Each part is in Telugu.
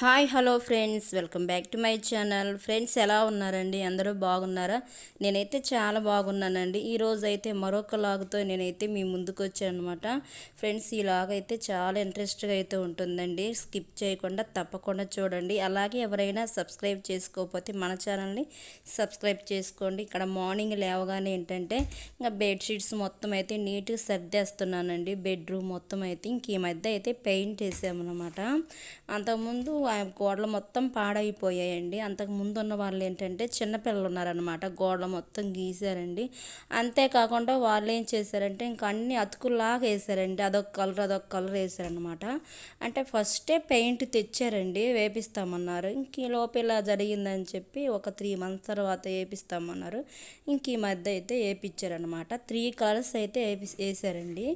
Hi hello friends. Welcome back to my channel. Friends ఎలా ఉన్నారండి? అందరూ బాగున్నారా? నేనైతే చాలా బాగున్నానండి. ఈరోజు అయితే మరొక లాగుతో నేనైతే మీ ముందుకు వచ్చానమాట ఫ్రెండ్స్ ఈ లాగ్ అయితే చాలా ఇంట్రెస్ట్గా అయితే ఉంటుందండి. స్కిప్ చేయకుండా తప్పకుండా చూడండి. అలాగే ఎవరైనా సబ్స్క్రైబ్ చేసుకోకపోతే మన ఛానల్ని సబ్స్క్రైబ్ చేసుకోండి. ఇక్కడ మార్నింగ్ లేవగానే ఏంటంటే ఇంకా బెడ్షీట్స్ మొత్తం అయితే నీట్గా సర్దేస్తున్నానండి. బెడ్రూమ్ మొత్తం అయితే ఇంక ఈ మధ్య అయితే పెయింట్ వేసామన్నమాట. అంతకుముందు గోడలు మొత్తం పాడైపోయాయండి. అంతకు ముందు ఉన్న వాళ్ళు ఏంటంటే చిన్నపిల్లలు ఉన్నారనమాట గోడలు మొత్తం గీసారండి అంతేకాకుండా వాళ్ళు ఏం చేశారంటే ఇంకా అన్ని అతుకులాగా వేసారండి అదొక కలర్ అదొక కలర్ వేసారనమాట అంటే ఫస్టే పెయింట్ తెచ్చారండి. వేపిస్తామన్నారు. ఇంక ఈ లోపు ఇలా జరిగిందని చెప్పి ఒక త్రీ మంత్స్ తర్వాత వేపిస్తామన్నారు. ఇంక ఈ మధ్య అయితే వేపించారనమాట త్రీ కలర్స్ అయితే వేపి వేసారండి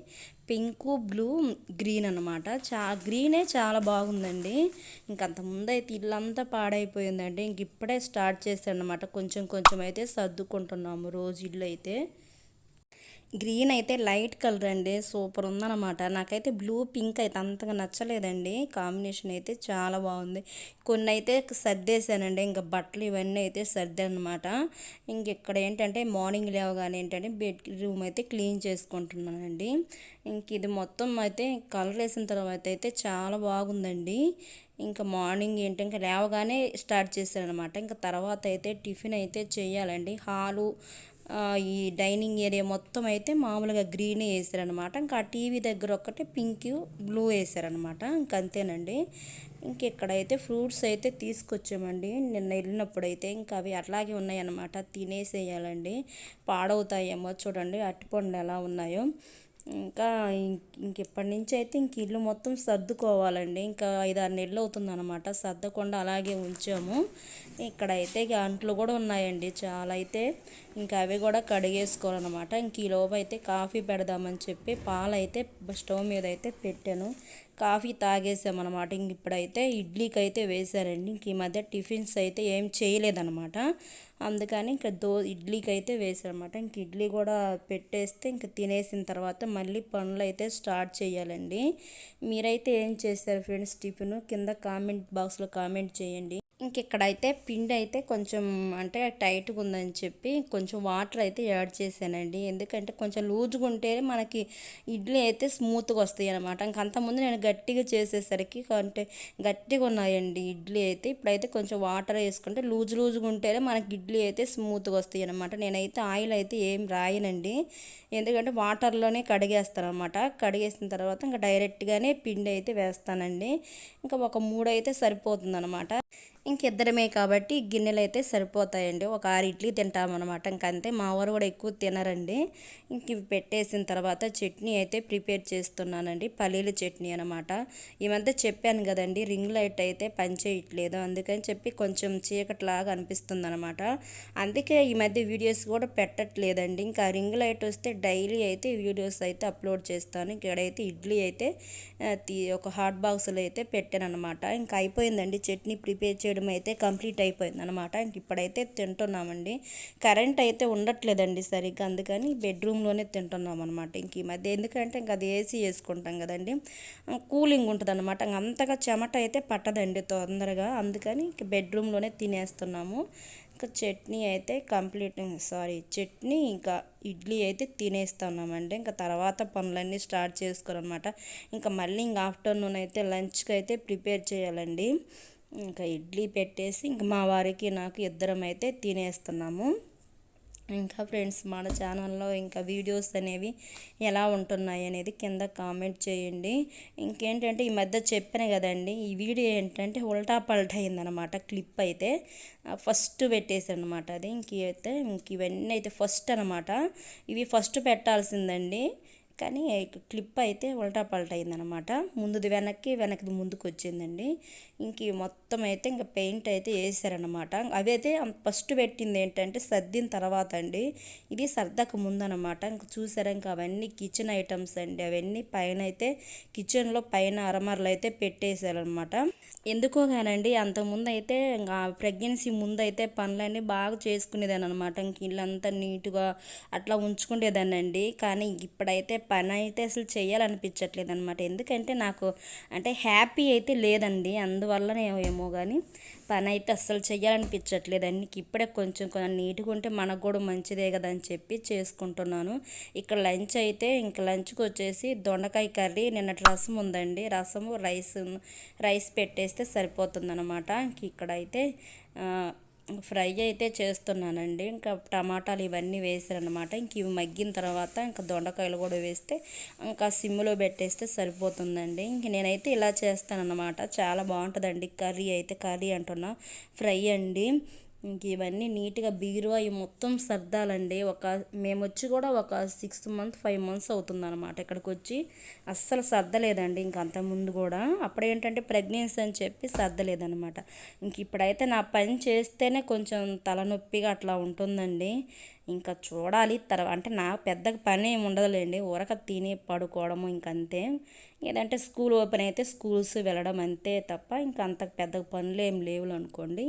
పింక్ బ్లూ గ్రీన్ అనమాట చా గ్రీనే చాలా బాగుందండి. ఇంకంత ముందైతే ఇల్లంతా పాడైపోయిందండి. ఇంక ఇప్పుడే స్టార్ట్ చేశాను అనమాట కొంచెం కొంచెం అయితే సర్దుకుంటున్నాము రోజు ఇల్లు అయితే గ్రీన్ అయితే లైట్ కలర్ అండి సూపర్ ఉందన్నమాట. నాకైతే బ్లూ పింక్ అయితే అంతగా నచ్చలేదండి. కాంబినేషన్ అయితే చాలా బాగుంది. కొన్ని అయితే సర్దేశానండి ఇంకా బట్టలు ఇవన్నీ అయితే సర్దానమాట. ఇంక ఇక్కడ ఏంటంటే మార్నింగ్ లేవగానే ఏంటంటే బెడ్ రూమ్ అయితే క్లీన్ చేసుకుంటున్నానండి. ఇంక ఇది మొత్తం అయితే కలర్ వేసిన తర్వాత అయితే చాలా బాగుందండి. ఇంకా మార్నింగ్ ఏంటి ఇంకా లేవగానే స్టార్ట్ చేశారనమాట అనమాట ఇంకా తర్వాత అయితే టిఫిన్ అయితే చేయాలండి. హాలు ఈ డైనింగ్ ఏరియా మొత్తం అయితే మామూలుగా గ్రీన్ వేసారనమాట ఇంకా ఆ టీవీ దగ్గర ఒక్కటే పింక్ బ్లూ వేసారనమాట ఇంకంతేనండి ఇంక ఇక్కడైతే ఫ్రూట్స్ అయితే తీసుకొచ్చామండి. నిన్న వెళ్ళినప్పుడు అయితే ఇంకా అవి అట్లాగే ఉన్నాయన్నమాట. తినేసేయాలండి. పాడవుతాయేమో చూడండి అట్టిపండు ఎలా ఉన్నాయో. ఇంకా ఇంకెప్పటి నుంచి అయితే ఇంక ఇల్లు మొత్తం సర్దుకోవాలండి. ఇంకా ఐదారు నెలలు అవుతుందన్నమాట. సర్దకుండా అలాగే ఉంచాము. ఇక్కడైతే అంట్లు కూడా ఉన్నాయండి. చాలా అయితే ఇంకా అవి కూడా కడిగేసుకోవాలన్నమాట. ఇంక ఈ లోపు అయితే కాఫీ పెడదామని చెప్పి పాలు అయితే స్టవ్ మీద అయితే పెట్టాను. కాఫీ తాగేసామన్నమాట. ఇంక ఇప్పుడైతే ఇడ్లీకి అయితే వేశారండి. ఇంక ఈ మధ్య టిఫిన్స్ అయితే ఏం చేయలేదన్నమాట. అందుకని ఇంకా దో ఇడ్లీకి అయితే వేసారనమాట ఇంక ఇడ్లీ కూడా పెట్టేస్తే ఇంక తినేసిన తర్వాత మళ్ళీ పనులు అయితే స్టార్ట్ చేయాలండి. మీరైతే ఏం చేస్తారు ఫ్రెండ్స్ టిఫిన్? కింద కామెంట్ బాక్స్లో కామెంట్ చేయండి. ఇంక ఇక్కడైతే పిండి అయితే కొంచెం అంటే టైట్గా ఉందని చెప్పి కొంచెం వాటర్ అయితే యాడ్ చేశానండి. ఎందుకంటే కొంచెం లూజ్గా ఉంటే మనకి ఇడ్లీ అయితే స్మూత్గా వస్తాయి అనమాట ఇంకంతకుముందు నేను గట్టిగా చేసేసరికి అంటే గట్టిగా ఉన్నాయండి ఇడ్లీ అయితే ఇప్పుడైతే కొంచెం వాటర్ వేసుకుంటే లూజ్ లూజ్గా ఉంటేనే మనకి ఇడ్లీ అయితే స్మూత్గా వస్తాయి అనమాట నేనైతే ఆయిల్ అయితే ఏం రాయనండి. ఎందుకంటే వాటర్లోనే కడిగేస్తాను అనమాట కడిగేసిన తర్వాత ఇంకా డైరెక్ట్గానే పిండి అయితే వేస్తానండి. ఇంకా ఒక మూడు అయితే సరిపోతుంది అనమాట ఇంకిద్దరమే కాబట్టి గిన్నెలు అయితే సరిపోతాయండి. ఒక ఆరు ఇడ్లీ తింటామన్నమాట. ఇంకంతే. మా వారు కూడా ఎక్కువ తినరండి. ఇంక ఇవి పెట్టేసిన తర్వాత చట్నీ అయితే ప్రిపేర్ చేస్తున్నానండి. పల్లీల చట్నీ అనమాట ఈ మధ్య చెప్పాను కదండి రింగ్ లైట్ అయితే పనిచేయట్లేదు. అందుకని చెప్పి కొంచెం చీకట్లాగా అనిపిస్తుంది అనమాట అందుకే ఈ మధ్య వీడియోస్ కూడా పెట్టట్లేదండి. ఇంకా రింగ్ లైట్ వస్తే డైలీ అయితే వీడియోస్ అయితే అప్లోడ్ చేస్తాను. ఇక్కడైతే ఇడ్లీ అయితే ఒక హాట్ బాక్స్లో అయితే పెట్టాను అనమాట ఇంకా అయిపోయిందండి చట్నీ ప్రిపేర్ చేయడం. చేయడం అయితే కంప్లీట్ అయిపోయింది అనమాట ఇంక ఇప్పుడైతే తింటున్నామండి. కరెంట్ అయితే ఉండట్లేదండి సరిగ్గా. అందుకని బెడ్రూమ్లోనే తింటున్నాం అనమాట ఇంక ఈ మధ్య ఎందుకంటే ఇంక అది ఏసీ వేసుకుంటాం కదండి. కూలింగ్ ఉంటుంది అనమాట అంతగా చెమట అయితే పట్టదండి తొందరగా. అందుకని ఇంక బెడ్రూమ్లోనే తినేస్తున్నాము. ఇంకా చట్నీ అయితే కంప్లీట్ సారీ చట్నీ ఇంకా ఇడ్లీ అయితే తినేస్తున్నామండి. ఇంకా తర్వాత పనులన్నీ స్టార్ట్ చేసుకోరనమాట ఇంకా మళ్ళీ ఇంకా ఆఫ్టర్నూన్ అయితే లంచ్కి అయితే ప్రిపేర్ చేయాలండి. ఇంకా ఇడ్లీ పెట్టేసి ఇంకా మా వారికి నాకు ఇద్దరం అయితే తినేస్తున్నాము. ఇంకా ఫ్రెండ్స్ మన ఛానల్లో ఇంకా వీడియోస్ అనేవి ఎలా ఉంటున్నాయి అనేది కింద కామెంట్ చేయండి. ఇంకేంటంటే ఈ మధ్య చెప్పాను కదండి ఈ వీడియో ఏంటంటే ఉల్టా పల్టా అయిందనమాట క్లిప్ అయితే. ఫస్ట్ పెట్టేసానమాట అది. ఇంక అయితే ఇంక ఇవన్నీ అయితే ఫస్ట్ అనమాట ఇవి ఫస్ట్ పెట్టాల్సిందండి. కానీ క్లిప్ అయితే ఉల్టా పల్టా అయిందనమాట ముందుది వెనక్కి వెనక్కి ముందుకు వచ్చిందండి ఇంక మొత్తం అయితే ఇంకా పెయింట్ అయితే వేసారనమాట అవైతే ఫస్ట్ పెట్టింది ఏంటంటే సర్దిన తర్వాత అండి. ఇది సర్దక ముందనమాట ఇంక చూసారా ఇంకా అవన్నీ కిచెన్ ఐటమ్స్ అండి. అవన్నీ పైన అయితే కిచెన్లో పైన అరమరలు అయితే పెట్టేశారనమాట ఎందుకో కానండి అంతకుముందు అయితే ఇంకా ప్రెగ్నెన్సీ ముందు అయితే పనులన్నీ బాగా చేసుకునేదాన్ని అనమాట ఇంక ఇల్లంతా నీట్గా అట్లా ఉంచుకునేదానండి కానీ ఇప్పుడైతే పని అయితే అసలు చేయాలనిపించట్లేదు అనమాట ఎందుకంటే నాకు అంటే హ్యాపీ అయితే లేదండి. అందువల్లనే ఏమో కానీ పని అయితే అస్సలు చేయాలనిపించట్లేదు అండి ఇప్పుడే కొంచెం కొంచెం నీట్గా ఉంటే మనకు కూడా మంచిదే కదా అని చెప్పి చేసుకుంటున్నాను. ఇక్కడ లంచ్ అయితే ఇంకా లంచ్కి వచ్చేసి దొండకాయ కర్రీ నిన్నటి రసం ఉందండి. రసము రైస్ రైస్ పెట్టేస్తే సరిపోతుంది అనమాట ఇక్కడ అయితే ఫ్రై అయితే చేస్తున్నానండి. ఇంకా టమాటాలు ఇవన్నీ వేసారనమాట ఇంక ఇవి మగ్గిన తర్వాత ఇంకా దొండకాయలు కూడా వేస్తే ఇంకా సిమ్లో పెట్టేస్తే సరిపోతుందండి. ఇంక నేనైతే ఇలా చేస్తానన్నమాట. చాలా బాగుంటుందండి. కర్రీ అయితే కర్రీ అంటున్నా. ఫ్రై అండి. ఇంక ఇవన్నీ నీట్గా బీరువా ఇవి మొత్తం సర్దాలండి. ఒక మేము వచ్చి కూడా ఒక సిక్స్ మంత్ ఫైవ్ మంత్స్ అవుతుందన్నమాట ఇక్కడికి వచ్చి అస్సలు సర్దలేదండి ఇంక అంతకుముందు కూడా. అప్పుడు ఏంటంటే ప్రెగ్నెన్సీ అని చెప్పి సర్దలేదనమాట ఇంక ఇప్పుడైతే నా పని చేస్తేనే కొంచెం తలనొప్పిగా అట్లా ఉంటుందండి. ఇంకా చూడాలి తర్వాత అంటే నా పెద్ద పని ఏమి ఉండదులేండి. ఊరక తిని పడుకోవడము ఇంకంతే ఏదంటే స్కూల్ ఓపెన్ అయితే స్కూల్స్ వెళ్ళడం అంతే తప్ప ఇంకా అంత పెద్ద పనులు ఏం లేవు అనుకోండి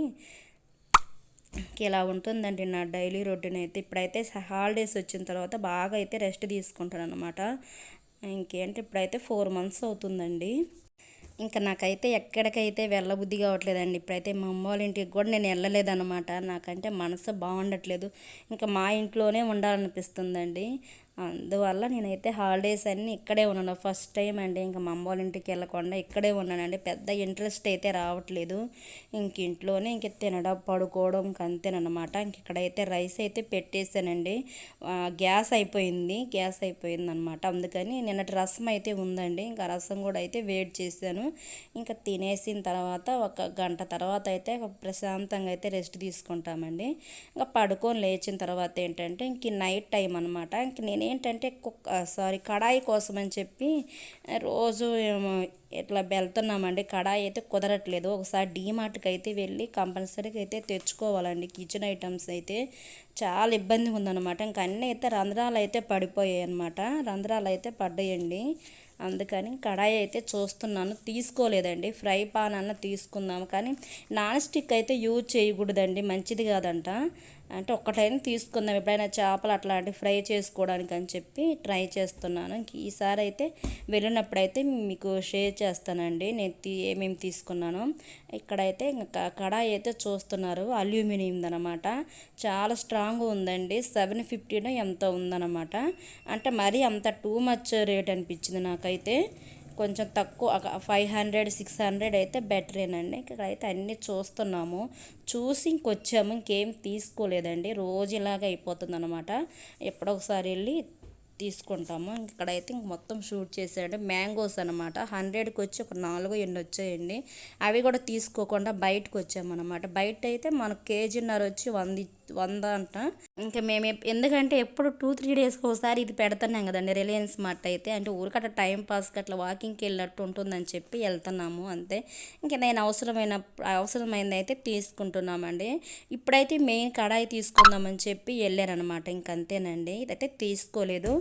ఇలా ఉంటుందండి నా డైలీ రొటీన్ అయితే ఇప్పుడైతే హాలిడేస్ వచ్చిన తర్వాత బాగా అయితే రెస్ట్ తీసుకుంటాను అనమాట ఇంకేంటి ఇప్పుడైతే ఫోర్ మంత్స్ అవుతుందండి. ఇంకా నాకైతే ఎక్కడికైతే వెళ్ళబుద్ధి కావట్లేదండి. ఇప్పుడైతే మా అమ్మ వాళ్ళ ఇంటికి కూడా నేను వెళ్ళలేదన్నమాట. నాకంటే మనసు బాగుండట్లేదు. ఇంకా మా ఇంట్లోనే ఉండాలనిపిస్తుందండి. అందువల్ల నేనైతే హాలిడేస్ అన్నీ ఇక్కడే ఉన్నాను. ఫస్ట్ టైం అండి ఇంకా మా అమ్మ వాళ్ళ ఇంటికి వెళ్ళకుండా ఇక్కడే ఉన్నానండి. పెద్ద ఇంట్రెస్ట్ అయితే రావట్లేదు. ఇంక ఇంట్లోనే ఇంక తినడం పడుకోవడం అంతేనమాట ఇంక ఇక్కడైతే రైస్ అయితే పెట్టేశానండి. గ్యాస్ అయిపోయింది. గ్యాస్ అయిపోయింది అనమాట అందుకని నిన్నటి రసం అయితే ఉందండి. ఇంకా రసం కూడా అయితే వేడి చేశాను. ఇంకా తినేసిన తర్వాత ఒక గంట తర్వాత అయితే ప్రశాంతంగా అయితే రెస్ట్ తీసుకుంటామండి. ఇంకా పడుకొని లేచిన తర్వాత ఏంటంటే ఇంక నైట్ టైం అనమాట ఇంక నేను ఏంటంటే కుక్క సారీ కడాయి కోసం అని చెప్పి రోజు ఇట్లా వెళ్తున్నామండి. కడాయి అయితే కుదరట్లేదు. ఒకసారి డీమార్ట్కి అయితే వెళ్ళి కంపల్సరీగా అయితే తెచ్చుకోవాలండి. కిచెన్ ఐటమ్స్ అయితే చాలా ఇబ్బందిగా ఉందన్నమాట. ఇంకా అన్నీ అయితే రంధ్రాలు అయితే పడిపోయాయి అనమాట రంధ్రాలు అయితే పడ్డాయండి. అందుకని కడాయి అయితే చూస్తున్నాను. తీసుకోలేదండి. ఫ్రై పాన్ అన్న తీసుకుందాము కానీ నాన్ స్టిక్ అయితే యూజ్ చేయకూడదండి. మంచిది కాదంట. అంటే ఒక్కటైనా తీసుకుందాం. ఎప్పుడైనా చేపలు అట్లాంటి ఫ్రై చేసుకోవడానికి అని చెప్పి ట్రై చేస్తున్నాను. ఈసారి అయితే వెళ్ళినప్పుడైతే మీకు షేర్ చేస్తానండి. నేను తీ ఏమేమి తీసుకున్నాను. ఇక్కడైతే కడాయి అయితే చూస్తున్నారు. అల్యూమినియం అనమాట చాలా స్ట్రాంగ్ ఉందండి. సెవెన్ ఫిఫ్టీలో ఎంత ఉందన్నమాట అంటే మరీ అంత టూ మచ్ రేట్ అనిపించింది నాకైతే. కొంచెం తక్కువ ఫైవ్ హండ్రెడ్ సిక్స్ హండ్రెడ్ అయితే బెటరేనండి ఇక్కడైతే అన్నీ చూస్తున్నాము. చూసి ఇంకొచ్చాము ఇంకేం తీసుకోలేదండి. రోజు ఇలాగ అయిపోతుంది అనమాట ఎప్పుడొకసారి వెళ్ళి తీసుకుంటాము. ఇక్కడైతే ఇంక మొత్తం షూట్ చేసాడు మ్యాంగోస్ అనమాట హండ్రెడ్కి వచ్చి ఒక నాలుగు ఎన్ని వచ్చాయండి. అవి కూడా తీసుకోకుండా బయటకు వచ్చామన్నమాట బయట అయితే మనకు కేజీన్నర వచ్చి వంద వంద అంట ఇంకా మేము ఎందుకంటే ఎప్పుడు టూ త్రీ డేస్కి ఒకసారి ఇది పెడుతున్నాం కదండి. రిలయన్స్ మార్ట్ అయితే. అంటే ఊరికట్ట టైం పాస్కి అట్లా వాకింగ్కి వెళ్ళినట్టు ఉంటుందని చెప్పి వెళ్తున్నాము అంతే. ఇంకా నేను అవసరమైన అవసరమైంది అయితే తీసుకుంటున్నామండి. ఇప్పుడైతే మెయిన్ కడాయి తీసుకుందామని చెప్పి వెళ్ళారనమాట ఇంకంతేనండి ఇదైతే తీసుకోలేదు.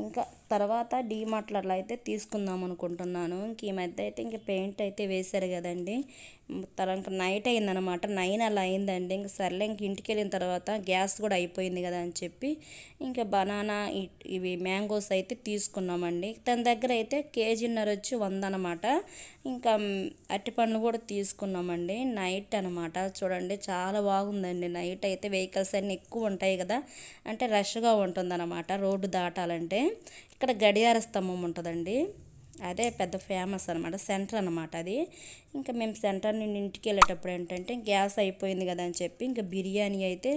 ఇంకా తర్వాత డీమార్ట్లో అట్లా అయితే తీసుకుందాం అనుకుంటున్నాను. ఇంక ఈ మధ్య అయితే ఇంక పెయింట్ అయితే వేశారు కదండి. తర్వాత నైట్ అయిందనమాట నైన్ అలా అయిందండి. ఇంక సర్లే ఇంక ఇంటికి వెళ్ళిన తర్వాత గ్యాస్ కూడా అయిపోయింది కదా అని చెప్పి ఇంకా బనానా ఇవి మ్యాంగోస్ అయితే తీసుకున్నామండి. తన దగ్గర అయితే కేజీన్నర వచ్చి వంద అనమాట ఇంకా అరటిపండ్లు కూడా తీసుకున్నామండి. నైట్ అనమాట చూడండి చాలా బాగుందండి. నైట్ అయితే వెహికల్స్ అన్నీ ఎక్కువ ఉంటాయి కదా. అంటే రష్గా ఉంటుందన్నమాట రోడ్డు దాటాలంటే. ఇక్కడ గడియార స్తంభం ఉంటుందండి. అదే పెద్ద ఫేమస్ అనమాట సెంటర్ అనమాట అది. ఇంకా మేము సెంటర్ నుండి ఇంటికి వెళ్ళేటప్పుడు ఏంటంటే గ్యాస్ అయిపోయింది కదా అని చెప్పి ఇంకా బిర్యానీ అయితే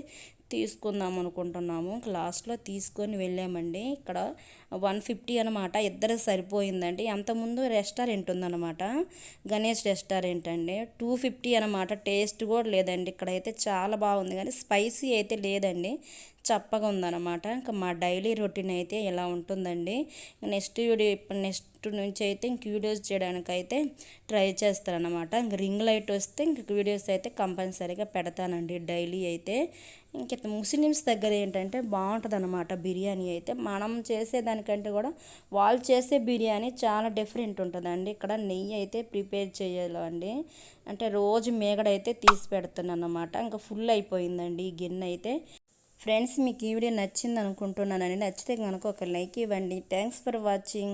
తీసుకుందాం అనుకుంటున్నాము. లాస్ట్లో తీసుకొని వెళ్ళామండి. ఇక్కడ వన్ ఫిఫ్టీ అనమాట ఇద్దరు సరిపోయిందండి. అంతకుముందు రెస్టారెంట్ ఉందన్నమాట గణేష్ రెస్టారెంట్ అండి. టూ ఫిఫ్టీ అనమాట టేస్ట్ కూడా లేదండి. ఇక్కడైతే చాలా బాగుంది కానీ స్పైసీ అయితే లేదండి. చప్పగా ఉందన్నమాట. ఇంకా మా డైలీ రొటీన్ అయితే ఇలా ఉంటుందండి. నెక్స్ట్ వీడియో ఇప్పుడు నెక్స్ట్ నుంచి అయితే ఇంక వీడియోస్ చేయడానికి అయితే ట్రై చేస్తారనమాట ఇంక రింగ్ లైట్ వస్తే ఇంక వీడియోస్ అయితే కంపల్సరీగా పెడతానండి డైలీ అయితే. ఇంక ముస్లిమ్స్ దగ్గర ఏంటంటే బాగుంటుంది అనమాట బిర్యానీ అయితే. మనం చేసేదానికంటే కూడా వాళ్ళు చేసే బిర్యానీ చాలా డిఫరెంట్ ఉంటుందండి. ఇక్కడ నెయ్యి అయితే ప్రిపేర్ చేయాలండి అంటే రోజు మేగడైతే తీసి పెడుతున్నాను అనమాట ఇంకా ఫుల్ అయిపోయిందండి ఈ గిన్నె అయితే. ఫ్రెండ్స్ మీకు ఈ వీడియో నచ్చింది అనుకుంటున్నానండి నచ్చితే కనుక ఒక లైక్ ఇవ్వండి. Thanks for watching